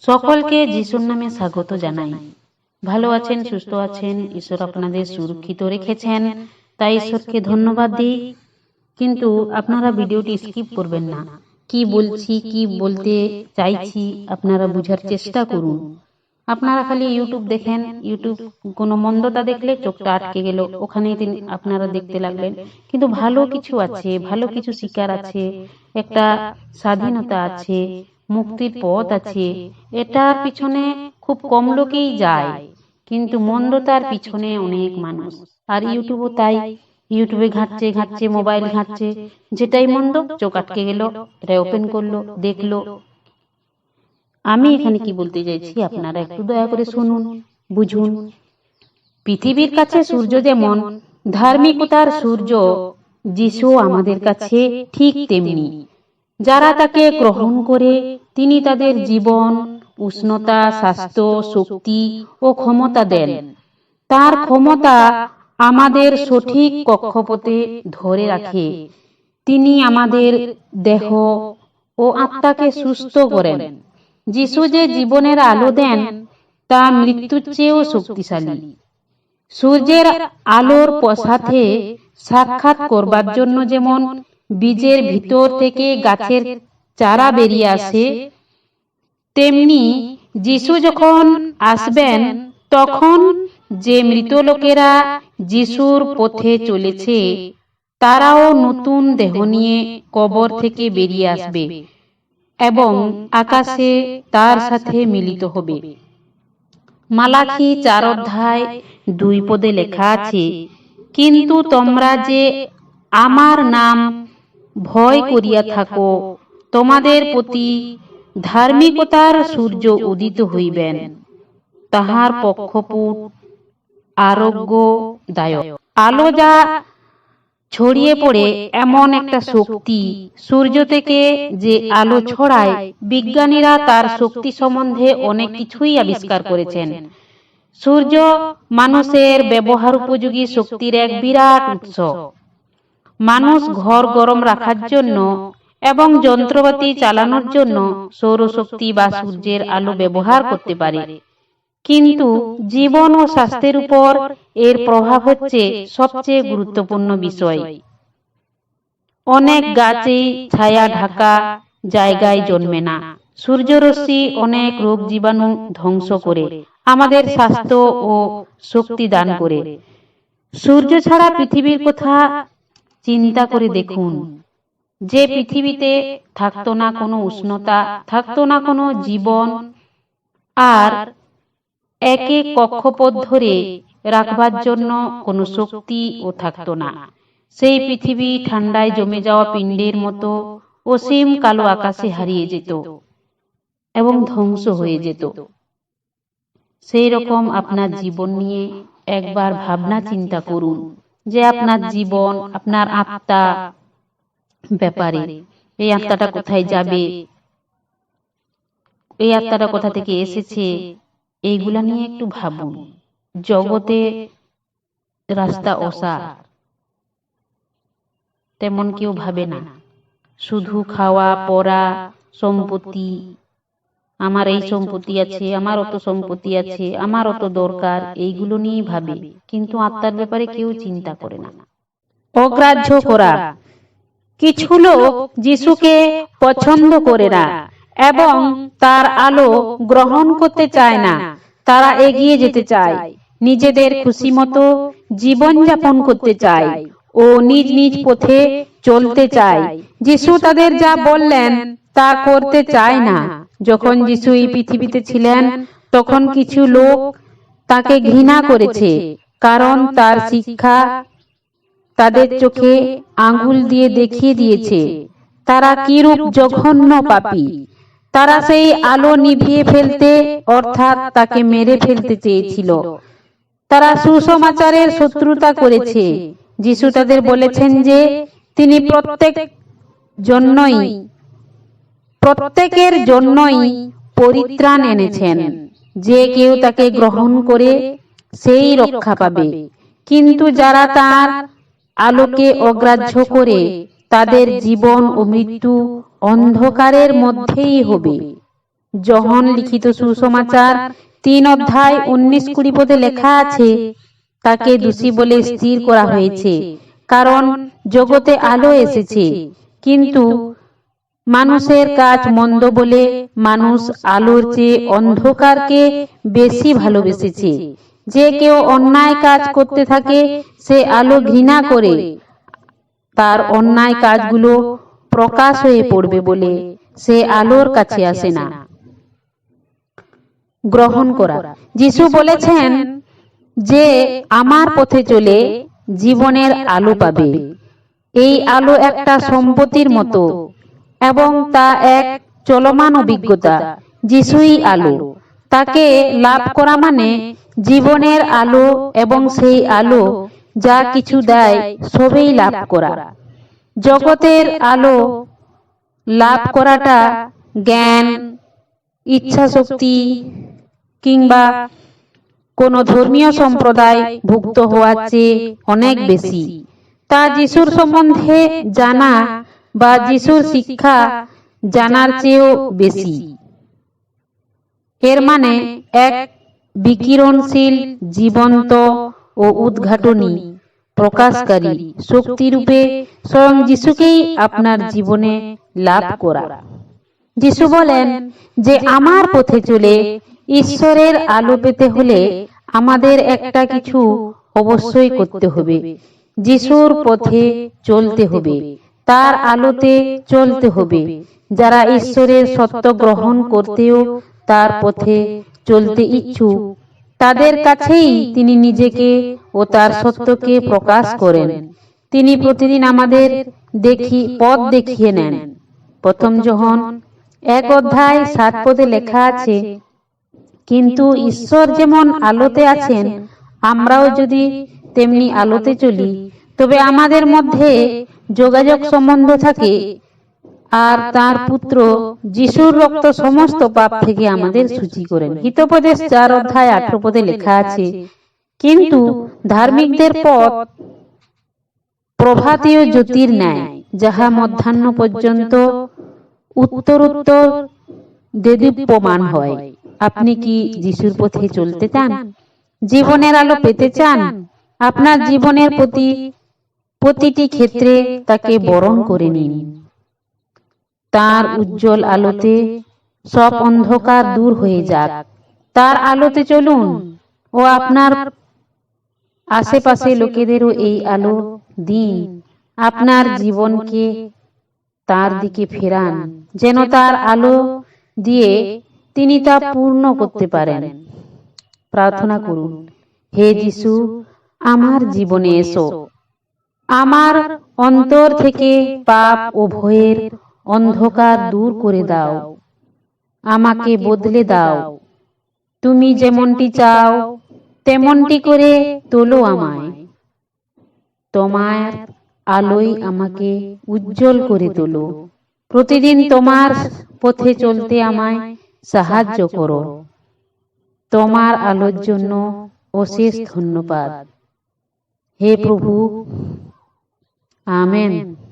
সকলকে যিশুর নামে স্বাগত জানাই। ভালো আছেন, সুস্থ আছেন, ঈশ্বর আপনাদের সুরক্ষিত রেখেছেন, তাই ঈশ্বরকে ধন্যবাদ দিই। কিন্তু আপনারা ভিডিওটি স্কিপ করবেন না। কি বলছি, কি বলতে চাইছি, আপনারা বুঝার চেষ্টা করুন। আপনারা খালি ইউটিউব দেখেন, ইউটিউব কোনো মন্দতা দেখলে চোখটা আটকে গেল, ওখানেই তিনি আপনারা দেখতে লাগলেন। কিন্তু ভালো কিছু আছে, ভালো কিছু শিকার আছে, একটা স্বাধীনতা আছে মুক্তির পথ আছে। এটার পিছনে খুব কম লোকেই যায়, কিন্তু মন্দতার পিছনে অনেক মানুষ। আর ইউটিউবও তাই। ইউটিউবে ঘাটছে ঘাটছে, মোবাইল ঘাটছে। যেটাই মন্দ, চোখ আটকে গেল এটা ওপেন করল, দেখল। আমি এখানে কি বলতে চাইছি, আপনারা একটু দয়া করে শুনুন, বুঝুন। পৃথিবীর কাছে সূর্য যেমন, ধার্মিকতার সূর্য যিশু আমাদের কাছে ঠিক তেমনি। যারা তাকে গ্রহণ করে, তিনি তাদের জীবন, উষ্ণতা, স্বাস্থ্য, শক্তি ও ক্ষমতা দেন। তার ক্ষমতা আমাদের সঠিক কক্ষপথে ধরে রাখে। তিনি আমাদের দেহ ও আত্মাকে সুস্থ করেন। যিশু যে জীবনের আলো দেন, তা মৃত্যুর চেয়েও শক্তিশালী। সূর্যের আলোর সাথে সাক্ষাৎ করবার জন্য যেমন বীজের ভিতর থেকে গাছের চারা বেরিয়ে আসে। তেমনি যিশু যখন আসবেন তখন যে মৃত লোকেরা যিশুর পথে চলেছে তারাও নতুন দেহ নিয়ে কবর থেকে বেরিয়ে আসবে এবং আকাশে তার সাথে মিলিত হবে। মালাখি চার অধ্যায় দুই পদে লেখা আছে কিন্তু তোমরা যে আমার নাম ভয় করিয়া থাকো। তোমাদের প্রতি ধার্মিকতার সূর্য উদিত হইবেন। তাহার পক্ষপুট আরোগ্য দায়ক আলো যা ছড়িয়ে পড়ে এমন একটা শক্তি সূর্য থেকে যে আলো ছড়ায়, বিজ্ঞানীরা তার শক্তি সম্বন্ধে অনেক কিছুই আবিষ্কার করেছেন। সূর্য মানুষের ব্যবহার উপযোগী শক্তির এক বিরাট উৎস। মানুষ ঘর গরম রাখার জন্য এবং যন্ত্রপাতি চালানোর জন্য সৌরশক্তি বা সূর্যের আলো ব্যবহার করতে পারে। কিন্তু জীবন ও স্বাস্থ্যের উপর এর প্রভাব হচ্ছে সবচেয়ে গুরুত্বপূর্ণ বিষয়। অনেক গাছেই ছায়া ঢাকা জায়গায় জন্মে না। সূর্যরশ্মি অনেক রোগ জীবাণু ধ্বংস করে, আমাদের স্বাস্থ্য ও শক্তি দান করে। সূর্য ছাড়া পৃথিবীর কথা চিন্তা করে দেখুন। যে পৃথিবীতে থাকতো না কোনো উষ্ণতা থাকতো না কোনো জীবন আর একে কক্ষপথ ধরে রাখবার জন্য কোনো শক্তি ও থাকতো না। সেই পৃথিবী ঠান্ডায় জমে যাওয়া পিণ্ডের মতো অসীম কালো আকাশে হারিয়ে যেত এবং ধ্বংস হয়ে যেত। সেই রকম আপনার জীবন নিয়ে একবার ভাবনা চিন্তা করুন। যে আপনার জীবন আপনার আত্মা ব্যাপারে। এই আত্মাটা কোথায় যাবে? এই আত্মাটা কোথা থেকে এসেছে? এইগুলা নিয়ে একটু ভাবুন। জগতে রাস্তা অসার তেমন কেউ ভাবে না। শুধু খাওয়া পড়া সম্পত্তি। আমার এই সম্পত্তি আছে আমার অত সম্পত্তি আছে আমার অত দরকার এইগুলো নিয়েই ভাবে। কিন্তু আত্মার ব্যাপারে কেউ চিন্তা করে না। অগ্রাহ্য করা। কিছু লোক যিশুকে পছন্দ করে না এবং তার আলো গ্রহণ করতে চায় না। তারা এগিয়ে যেতে চায়। নিজেদের খুশি মতো জীবনযাপন করতে চায় ও নিজ নিজ পথে চলতে চায়। যিশু তাদের যা বললেন তা করতে চায় না। যখন যিশু এই পৃথিবীতে ছিলেন তখন কিছু লোক তাকে ঘৃণা করেছে কারণ তার শিক্ষা তাদের চোখে আঙ্গুল দিয়ে দেখিয়ে দিয়েছে। তারা কিরূপ জঘন্য পাপী? তারা সেই আলো নিভিয়ে ফেলতে অর্থাৎ তাকে মেরে ফেলতে চেয়েছিল। তারা সুসমাচারের শত্রুতা করেছে। যিশু তাদের বলেছেন যে তিনি প্রত্যেক জন্যই প্রত্যেকের জন্যই পরিত্রাণ এনেছেন। যে কেউ তাকে গ্রহণ করে সেই রক্ষা পাবে। কিন্তু যারা তার আলোকে অগ্রাহ্য করে, তাদের জীবন ও মৃত্যু অন্ধকারের মধ্যেই হবে। যখন লিখিত সুসমাচার তিন অধ্যায় উনিশ কুড়ি পদে লেখা আছে, তাকে দোষী বলে স্থির করা হয়েছে, কারণ জগতে আলো এসেছে। কিন্তু মানুষের কাজ মন্দ বলে মানুষ আলোর চেয়ে অন্ধকারকে বেশি ভালোবেসেছে। যে কেউ অন্যায় কাজ করতে থাকে, সে আলো ঘৃণা করে। তার অন্যায় কাজগুলো প্রকাশ হয়ে পড়বে বলে সে আলোর কাছে আসে না। গ্রহণ করা। যিশু বলেছেন যে, আমার পথে চলে জীবনের আলো পাবে। এই আলো একটা সম্পত্তির মতো। এবং তা এক চলমান অভিজ্ঞতা, যিশুই আলো। তাকে লাভ করা মানে জীবনের আলো এবং সেই আলো যা কিছু দেয় সবেই লাভ করা। জগতের আলো লাভ করাটা জ্ঞান ইচ্ছা শক্তি কিংবা কোন ধর্মীয় সম্প্রদায় ভুক্ত হওয়ার চেয়ে অনেক বেশি। তা যিশুর সম্বন্ধে জানা বা যিশুর শিক্ষা জানার চেয়েও বেশি। এর মানে এক বিকিরণশীল, জীবন্ত ও উদ্ঘাটনী, প্রকাশকারী, শক্তিরূপে স্বয়ং যিশুকেই আপনার জীবনে লাভ করা। যিশু বলেন যে, আমার পথে চলে ঈশ্বরের আলো পেতে হলে আমাদের একটা কিছু অবশ্যই করতে হবে। যিশুর পথে চলতে হবে। তার আলোতে চলতে হবে। যারা ঈশ্বরের সত্য গ্রহণ করতেও তার পথে চলতে ইচ্ছুক, তাদের কাছেই তিনি নিজেকে ও তার সত্যকে প্রকাশ করেন। তিনি প্রতিদিন আমাদের দেখি, পথ দেখিয়ে নেন। প্রথম যখন এক অধ্যায় সাত পদে লেখা আছে, কিন্তু ঈশ্বর যেমন আলোতে আছেন, আমরাও যদি তেমনি আলোতে চলি, তবে আমাদের মধ্যে যোগাযোগ সম্বন্ধ থাকে। আর তার পুত্র যিশুর রক্ত সমস্ত পাপ থেকে আমাদের সূচি করেন। হিতোপদেশ চার অধ্যায় আঠারো পদে লেখা আছে, কিন্তু ধার্মিকদের পথ প্রভাতীয় জ্যোতির ন্যায়, যাহা মধ্যাহ্ন পর্যন্ত উত্তরোত্তর দেদীপ্যমান হয়। আপনি কি যিশুর পথে চলতে চান? জীবনের আলো পেতে চান? আপনার জীবনের প্রতি প্রতিটি ক্ষেত্রে তাকে বরণ করে নিন। তার উজ্জ্বল আলোতে সব অন্ধকার দূর হয়ে যাক। তার আলোতে চলুন ও আপনার আশেপাশে লোকেদেরও এই আলো দিন। আপনার জীবনকে তার দিকে ফেরান, যেন তার আলো দিয়ে তিনি তা পূর্ণ করতে পারেন। প্রার্থনা করুন, হে যিশু, আমার জীবনে এসো। আমার অন্তর থেকে পাপ ও ভয়ের অন্ধকার দূর করে দাও। আমাকে বদলে দাও। তুমি যেমনটি চাও, তেমনটি করে তোলো আমায়। তোমার আলোই আমাকে উজ্জ্বল করে তোলো। প্রতিদিন তোমার পথে চলতে আমায় সাহায্য করো। তোমার আলোর জন্য অশেষ ধন্যবাদ। হে প্রভু Amen.